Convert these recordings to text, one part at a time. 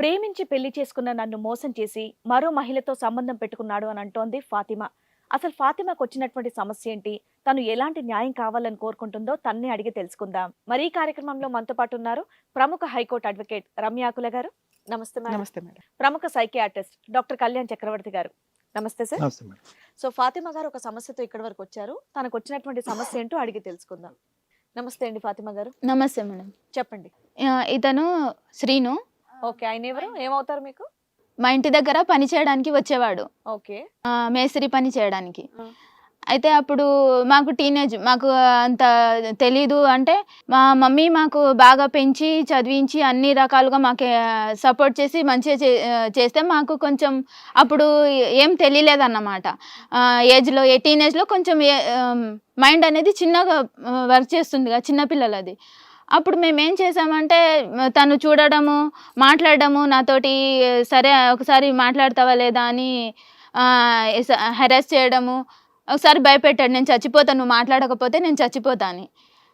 ప్రేమించి పెళ్ళి చేసుకున్న నన్ను మోసం చేసి మరో మహిళతో సంబంధం పెట్టుకున్నాడు అని అంటోంది ఫాతిమా. అసలు ఫాతిమాకు వచ్చినటువంటి సమస్య ఏంటి? తను ఎలాంటి న్యాయం కావాలని కోరుకుంటుందో తన్నే అడిగి తెలుసుకుందాం. మరి ఈ కార్యక్రమంలో మనతో పాటు ఉన్నారు ప్రముఖ హైకోర్టు అడ్వకేట్ రమ్యాకుల గారు. నమస్తే మేడం. నమస్తే మేడం. ప్రముఖ సైకియాట్రిస్ట్ డాక్టర్ కళ్యాణ్ చక్రవర్తి గారు. నమస్తే సార్. సో ఫాతిమా గారు ఒక సమస్యతో ఇక్కడి వరకు వచ్చారు. తనకు వచ్చినటువంటి సమస్య ఏంటో అడిగి తెలుసుకుందాం. నమస్తే అండి ఫాతిమా గారు. నమస్తే మేడం. చెప్పండి. ఇతను శ్రీను. ఓకే. ఆయన ఎవరు? ఏమవుతారు మీకు? మా ఇంటి దగ్గర పని చేయడానికి వచ్చేవాడు. ఓకే. మేస్త్రి పని చేయడానికి. అయితే అప్పుడు మాకు టీనేజ్ మాకు అంత తెలీదు అంటే మా మమ్మీ మాకు బాగా పెంచి చదివించి అన్ని రకాలుగా మాకు సపోర్ట్ చేసి మంచిగా చేస్తే మాకు కొంచెం అప్పుడు ఏం తెలియలేదన్నమాట. ఏజ్లో ఏ టీనేజ్లో కొంచెం మైండ్ అనేది చిన్నగా వర్క్ చేస్తుంది కదా చిన్నపిల్లలది అప్పుడు మేము ఏం చేసామంటే తను చూడడము మాట్లాడడము నాతోటి సరే ఒకసారి మాట్లాడతావా లేదా అని హెరాస్ చేయడము ఒకసారి భయపెట్టాడు నేను చచ్చిపోతాను నువ్వు మాట్లాడకపోతే నేను చచ్చిపోతాను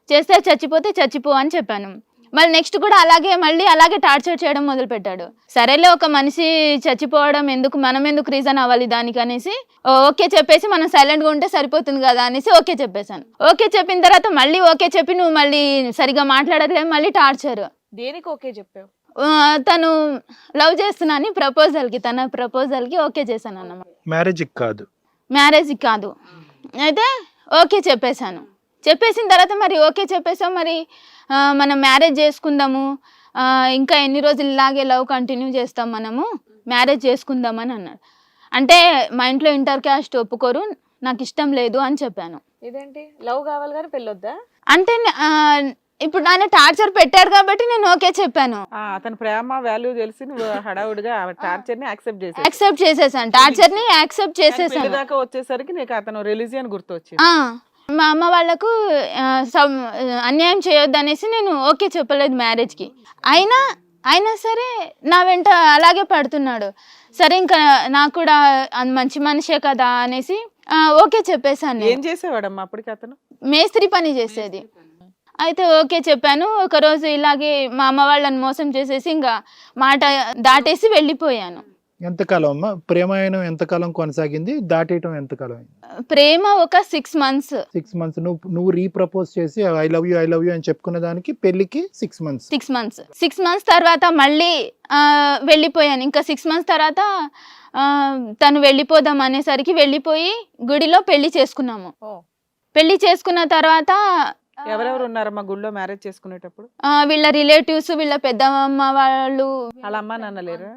చేస్తే చచ్చిపోతే చచ్చిపో అని చెప్పాను. మళ్ళీ నెక్స్ట్ కూడా అలాగే మళ్ళీ అలాగే టార్చర్ చేయడం మొదలుపెట్టాడు. సరేలే ఒక మనిషి చచ్చిపోవడం ఎందుకు మనం ఎందుకు రీజన్ అవ్వాలి దానికి అనేసి ఓకే చెప్పేసి మనం సైలెంట్గా ఉంటే సరిపోతుంది కదా అనేసి ఓకే చెప్పేశాను. ఓకే చెప్పిన తర్వాత మళ్ళీ ఓకే చెప్పి నువ్వు మళ్ళీ సరిగా మాట్లాడట్లేదు మళ్ళీ టార్చర్ దేనికి ఓకే చెప్పావు? తను లవ్ చేస్తున్నాని ప్రపోజల్కి తన ప్రపోజల్కి ఓకే చేశాను అన్నమాట మ్యారేజ్కి కాదు. మ్యారేజ్కి కాదు. అయితే ఓకే చెప్పేశాను. చెప్పేసిన తర్వాత మరి ఓకే చెప్పేసాం మరి మనం మ్యారేజ్ చేసుకుందాము. ఇంకా ఎన్ని రోజులు ఇలాగే లవ్ కంటిన్యూ చేస్తాం మనము? మ్యారేజ్ చేసుకుందామని అన్నాడు. అంటే మా ఇంట్లో ఇంటర్ క్యాస్ట్ ఒప్పుకోరు నాకు ఇష్టం లేదు అని చెప్పాను. ఇదేంటి? లవ్ కావాలి కానీ పెళ్ళొద్దా? అంటే నే- ఇప్పుడు ఆయన టార్చర్ పెట్టాడు కాబట్టి నేను ఓకే చెప్పాను. ఆ, అతని ప్రేమ వాల్యూ తెలిసి నువ్వు హడావుడిగా టార్చర్ని యాక్సెప్ట్ చేసి యాక్సెప్ట్ చేసేసాను. టార్చర్ని యాక్సెప్ట్ చేసేసాను. దాకా వచ్చేసరికి నీకు అతను రిలీజియన్ గుర్తొచ్చింది. ఆ, మా అమ్మ వాళ్ళకు అన్యాయం చేయొద్దు అనేసి నేను ఓకే చెప్పలేదు మ్యారేజ్కి. అయినా అయినా సరే నా వెంట అలాగే పడుతున్నాడు. సరే ఇంకా నాకు కూడా అది మంచి మనిషే కదా అనేసి ఓకే చెప్పేశాను ఏం. చేసేవాడమ్మా అప్పటికి అతను? మేస్త్రి పని చేసేది. అయితే ఓకే చెప్పాను. ఒకరోజు ఇలాగే మా అమ్మ వాళ్ళని మోసం చేసేసి ఇంకా మాట దాటేసి వెళ్ళిపోయాను. ఎంతకాలం అమ్మా? ప్రేమాయణం ఎంతకాలం కొనసాగింది? దాటేయటం ఎంతకాలం అయింది? ప్రేమ ఒక సిక్స్ మంత్స్ సిక్స్ మంత్స్ నువ్వు నువ్వు రీప్రపోజ్ చేసి I love you I love you అని చెప్పుకున్న దానికి పెళ్ళికి six months six months six months తర్వాత మళ్ళీ వెళ్ళిపోయాను. ఇంకా సిక్స్ మంత్స్ తర్వాత తను వెళ్ళిపోదాం అనేసరికి వెళ్ళిపోయి గుడిలో పెళ్ళి చేసుకున్నాము. పెళ్ళి చేసుకున్న తర్వాత ఎవరెవరు ఉన్నారమ్మా గుళ్ళో మ్యారేజ్ చేసుకునేటప్పుడు? ఆ, వీళ్ళ రిలేటివ్స్ వీళ్ళ పెద్దమ్మ వాళ్ళు వాళ్ళ అమ్మ నాన్న లేరా?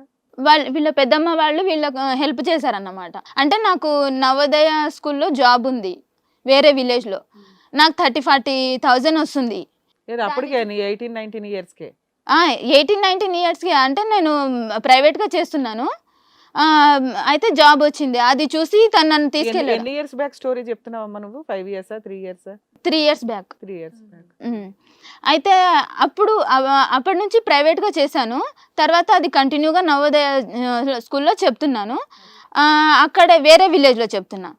వాళ్ళ వీళ్ళ పెద్దమ్మ వాళ్ళు వీళ్ళకి హెల్ప్ చేశారన్నమాట. అంటే నాకు నవోదయ స్కూల్లో జాబ్ ఉంది వేరే విలేజ్లో నాకు థర్టీ ఫార్టీ థౌజండ్ వస్తుంది. అప్పటికే ఎయిటీన్ నైన్టీన్ ఇయర్స్ కే? ఎయిటీన్ నైన్టీన్ ఇయర్స్కి అంటే నేను ప్రైవేట్గా చేస్తున్నాను. అయితే జాబ్ వచ్చింది. అది చూసి తను నన్ను తీసుకెళ్ళాడు. ఎన్ని ఇయర్స్ బ్యాక్ స్టోరీ చెప్తున్నావమ్మా నువ్వు? Five years three years three years back. Three years back. అయితే అప్పుడు అప్పటి నుంచి ప్రైవేట్గా చేశాను. తర్వాత అది కంటిన్యూగా నవోదయ స్కూల్లో చెప్తున్నాను. అక్కడ వేరే విలేజ్లో చెప్తున్నా.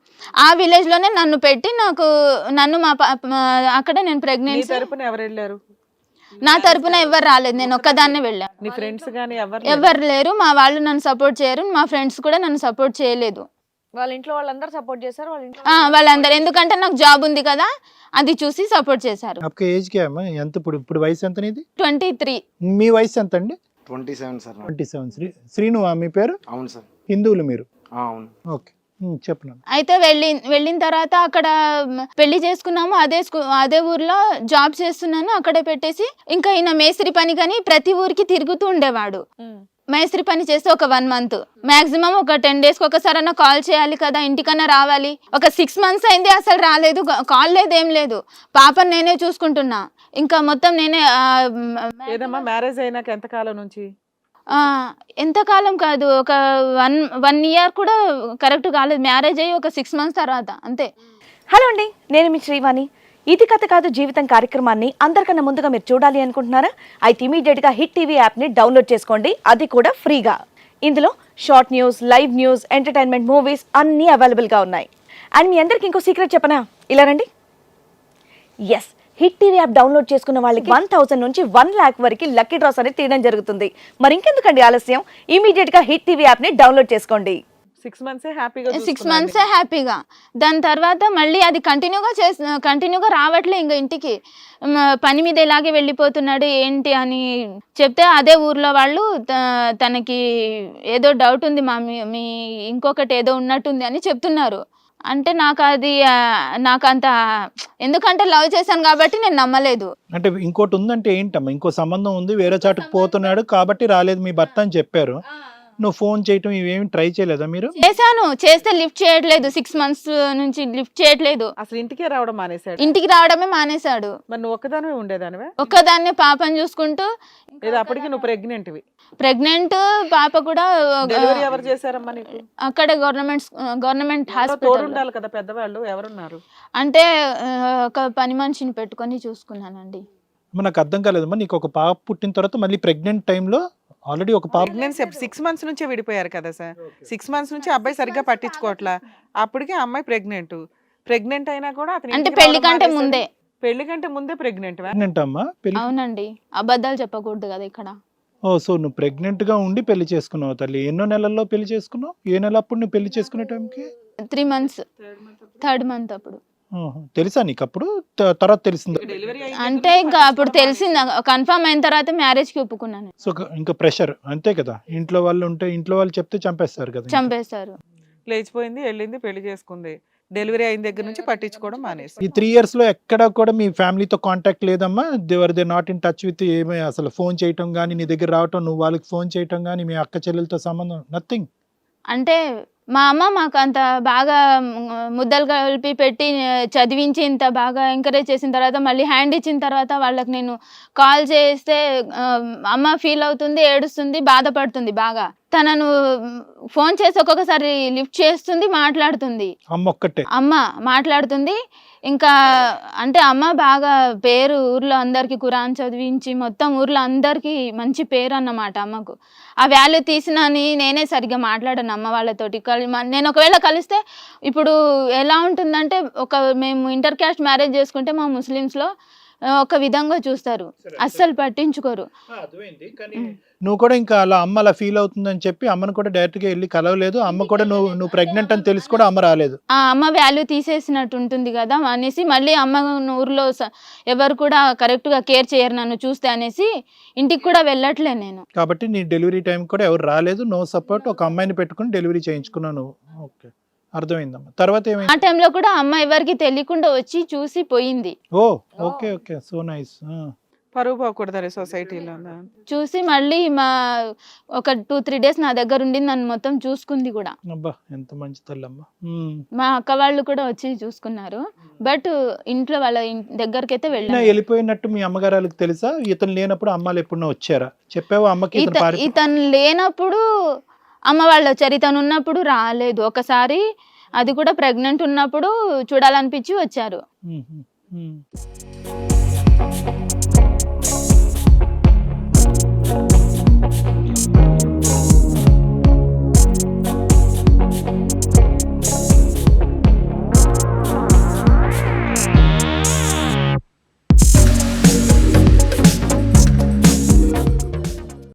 ఆ విలేజ్లోనే నన్ను పెట్టి నాకు నన్ను మా అక్కడ నేను ప్రెగ్నెన్సీ తరపున ఎవరు వెళ్ళారు? నా తరపున ఎవరు రాలేదు. నేను ఒక్కదాన్నే వెళ్ళాను? ఎవరు లేరు. మా వాళ్ళు నన్ను సపోర్ట్ చేయరు. మా ఫ్రెండ్స్ కూడా నన్ను సపోర్ట్ చేయలేదు. వాళ్ళ ఇంట్లో వాళ్ళందరూ సపోర్ట్ చేశారు వాళ్ళ ఇంట్లో ఆ, వాళ్ళందరూ ఎందుకంటే నాకు జాబ్ ఉంది కదా అది చూసి సపోర్ట్ చేశారు आपका ఏజ్ కే అమ్మా ఎంత ఇప్పుడు ఇప్పుడు వయసు ఎంత నీది ట్వంటీ త్రీ మీ వయసు ఎంత అండి ట్వంటీ సెవెన్ సార్ నాకు. ట్వంటీ సెవెన్ శ్రీ శ్రీనువా మీ పేరు అవును సార్ హిందువులు మీరు ఆ, అవును ఓకే చెప్పను అయితే వెళ్ళి వెళ్ళిన తర్వాత అక్కడ మ్, పెళ్లి చేసుకున్నాము అదే స్కూ అదే ఊర్లో జాబ్ చేస్తున్నాను అక్కడే పెట్టేసి ఇంకా ఈయన మేస్త్రి పని కానీ ప్రతి ఊరికి తిరుగుతూ ఉండేవాడు ఉమ్. మేస్త్రి పని చేస్తే ఒక వన్ మంత్ మాక్సిమం ఒక టెన్ డేస్కి ఒకసారన్నా కాల్ చేయాలి కదా ఇంటికన్నా రావాలి. ఒక సిక్స్ మంత్స్ అయింది అసలు రాలేదు కాల్ లేదు ఏం లేదు. పాపని నేనే చూసుకుంటున్నా. ఇంకా మొత్తం నేనే ఏదమ్మా మ్యారేజ్ అయినాక ఎంత కాలం నుంచి? ఎంతకాలం కాదు ఒక వన్ వన్ ఇయర్ కూడా కరెక్ట్ కాలేదు. మ్యారేజ్ అయ్యి ఒక సిక్స్ మంత్స్ తర్వాత అంతే. హలో అండి నేను మీ శ్రీవాణి. ఇది కథ కాదు జీవితం కార్యక్రమాన్ని అందరికన్నా ముందుగా మీరు చూడాలి అనుకుంటున్నారా? అయితే ఇమీడియట్గా హిట్ టీవీ యాప్ని డౌన్లోడ్ చేసుకోండి. అది కూడా ఫ్రీగా. ఇందులో short news live news entertainment movies అన్నీ అవైలబుల్గా ఉన్నాయి. అండ్ మీ అందరికి ఇంకో సీక్రెట్ చెప్పనా? ఇలా రండి. Yes Hit TV app download చేసుకున్న వాళ్ళకి వన్ థౌసండ్ నుంచి వన్ ల్యాక్ వరకు లక్కీ డ్రాస్ అనేది తీయడం జరుగుతుంది. మరి ఇంకెందుకండి ఆలస్యం? ఇమీడియట్గా హిట్ టీవీ యాప్ని డౌన్లోడ్ చేసుకోండి. సిక్స్ మంత్స్ హ్యాపీగా సిక్స్ మంత్స్ హ్యాపీగా దాని తర్వాత మళ్ళీ అది కంటిన్యూగా చేసి కంటిన్యూగా రావట్లే ఇంకా ఇంటికి. పని మీద ఇలాగే వెళ్ళిపోతున్నాడు ఏంటి అని చెప్తే అదే ఊర్లో వాళ్ళు త- తనకి ఏదో డౌట్ ఉంది మా మీ- ఇంకొకటి ఏదో ఉన్నట్టుంది అని చెప్తున్నారు. అంటే నాకు అది నాకు అంత ఎందుకంటే లవ్ చేశాను కాబట్టి నేను నమ్మలేదు. అంటే ఇంకోటి ఉందంటే ఏంటమ్మా? ఇంకో సంబంధం ఉంది వేరే చాటుకు పోతున్నాడు కాబట్టి రాలేదు మీ భర్త అని చెప్పారు. నువ్వు ఫోన్ చేయటం ఇవేమి ట్రై చేయలేదా మీరు? చేశాను. చేస్తే లిఫ్ట్ చేయట్లేదు. సిక్స్ మంత్స్ నుంచి లిఫ్ట్ చేయట్లేదు. అసలు ఇంటికే రావడం మానేశాడు. ఇంటికి రావడమే మానేశాడు. మరి నువ్వు ఒక్కదానివే ఉండేదానివే? ఒక్కదాన్నే పాపని చూసుకుంటూ లేదా అప్పటికి నువ్వు ప్రెగ్నెంట్వి. ప్రెగ్నెంట్ పాప కూడా డెలివరీ ఎవరు చేశారమ్మా నీకు? అక్కడ గవర్నమెంట్ గవర్నమెంట్ తోడు హాస్పిటల్ ఉండాలి కదా పెద్దవాళ్ళు ఎవరున్నారు? అంటే ఆ, ఒక పని మనిషిని పెట్టుకొని చూసుకున్నానండి. అమ్మ, నాకు అర్థం కాలేదమ్మా నీకు ఒక పాప పుట్టిన తర్వాత మళ్ళీ ప్రెగ్నెంట్ టైంలో ఆల్రెడీ ఒక పాప ప్రెగ్నెన్సీ సిక్స్ మంత్స్ నుంచే విడిపోయారు కదా సార్. సిక్స్ మంత్స్ నుంచి అబ్బాయి సరిగ్గా పట్టించుకోవట్లా. అప్పటికే అమ్మాయి ప్రెగ్నెంట్ ప్రెగ్నెంట్ అయినా కూడా అతను అంటే పెళ్ళి కంటే. ముందే. పెళ్ళి కంటే ముందే ప్రెగ్నెంట్ ప్రెగ్నెంట్ అమ్మా? పెళ్ళి అవునండి. అబద్ధాలు చెప్పకూడదు కదా ఇక్కడ. ఓ సో నువ్వు ప్రెగ్నెంట్గా ఉండి పెళ్ళి చేసుకున్నావు తల్లి. ఎన్నో నెలల్లో పెళ్ళి చేసుకున్నావు? ఏ నెల అప్పుడు నువ్వు పెళ్ళి చేసుకునే టైంకి? త్రీ మంత్స్ థర్డ్ మంత్ అప్పుడు. తెలుసా నీకు అప్పుడు? తర్వాత తెలిసిందా. డెలివరీ అంటే ఇంకా అప్పుడు తెలిసింది. కన్ఫర్మ్ అయిన తర్వాత మ్యారేజ్కి ఒప్పుకున్నాను సో ఇంకా ప్రెషర్ అంతే కదా. ఇంట్లో వాళ్ళు ఉంటే ఇంట్లో వాళ్ళు చెప్తే చంపేస్తారు కదా. చంపేశారు లేచిపోయింది వెళ్ళింది పెళ్ళి చేసుకుంది. డెలివరీ అయిన దగ్గర నుంచి పట్టించుకోవడం మానేసి. ఈ త్రీ ఇయర్స్లో ఎక్కడ కూడా మీ ఫ్యామిలీతో కాంటాక్ట్ లేదమ్మా? They are they not in touch with ఏమీ అసలు ఫోన్ చేయటం కానీ నీ దగ్గర రావటం నువ్వు వాళ్ళకి ఫోన్ చేయటం కానీ మీ అక్క చెల్లెలతో సంబంధం నథింగ్ అంటే మా అమ్మ మాకు అంత బాగా ముద్దలు కలిపి పెట్టి చదివించి ఇంత బాగా ఎంకరేజ్ చేసిన తర్వాత మళ్ళీ హ్యాండ్ ఇచ్చిన తర్వాత వాళ్ళకి నేను కాల్ చేస్తే అమ్మ ఫీల్ అవుతుంది ఏడుస్తుంది బాధపడుతుంది బాగా. తనను ఫోన్ చేసి ఒక్కొక్కసారి లిఫ్ట్ చేస్తుంది మాట్లాడుతుంది. అమ్మ ఒక్కటే. అమ్మ మాట్లాడుతుంది. ఇంకా అంటే అమ్మ బాగా పేరు ఊర్లో అందరికి కురాన్ చదివించి మొత్తం ఊర్లో అందరికి మంచి పేరు అన్నమాట అమ్మకు. ఆ వాల్యూ తీసినని నేనే సరిగ్గా మాట్లాడాను అమ్మ వాళ్ళతోటి. నేను ఒకవేళ కలిస్తే ఇప్పుడు ఎలా ఉంటుందంటే ఒక మేము ఇంటర్ క్యాస్ట్ మ్యారేజ్ చేసుకుంటే మా ముస్లిమ్స్లో ఒక విధంగా చూస్తారు. అస్సలు పట్టించుకోరు. నువ్వు కూడా ఇంకా అలా అమ్మ అలా ఫీల్ అవుతుందని చెప్పి అమ్మను కూడా డైరెక్ట్గా వెళ్ళి కలవలేదు. అమ్మ కూడా నువ్వు నువ్వు ప్రెగ్నెంట్ అని తెలిసి కూడా అమ్మ రాలేదు. ఆ అమ్మ వాల్యూ తీసేసినట్టు ఉంటుంది కదా అనేసి మళ్ళీ అమ్మ ఊర్లో స- ఎవరు కూడా కరెక్ట్గా కేర్ చేయరు నన్ను చూస్తే అనేసి ఇంటికి కూడా వెళ్ళట్లే నేను. కాబట్టి నీ డెలివరీ టైం కూడా ఎవరు రాలేదు. నో సపోర్ట్ ఒక అమ్మాయిని పెట్టుకుని డెలివరీ చేయించుకున్నావు నువ్వు. ఓకే అర్థమైందమ్మా తర్వాత ఆ ఏమైంది టైంలో కూడా అమ్మ ఎవరికి తెలియకుండా వచ్చి చూసి పోయింది. Oh okay okay. So nice. పరువు పోకూడదు సొసైటీలో. చూసి మళ్ళీ మా ఒక టూ త్రీ డేస్ నా దగ్గర ఉండి నన్ను మొత్తం చూసుకుంది కూడా. అబ్బా ఎంత మంచి తల్లమ్మా ఉమ్. మా అక్క వాళ్ళు కూడా వచ్చి చూసుకున్నారు. బట్ ఇంట్లో వాళ్ళ ఇన్- దగ్గరికి అయితే ఈయన వెళ్ళాను వెళ్ళిపోయినట్టు మీ అమ్మగారికి తెలుసా? ఇతను లేనప్పుడు అమ్మాలు ఎప్పుడన్నా వచ్చారా? చెప్పావు అమ్మకి ఇతను ఇత- పారి ఇతను లేనప్పుడు అమ్మ వాళ్ళు వచ్చారు ఉన్నప్పుడు రాలేదు. ఒకసారి అది కూడా ప్రెగ్నెంట్ ఉన్నప్పుడు చూడాలనిపించి వచ్చారు.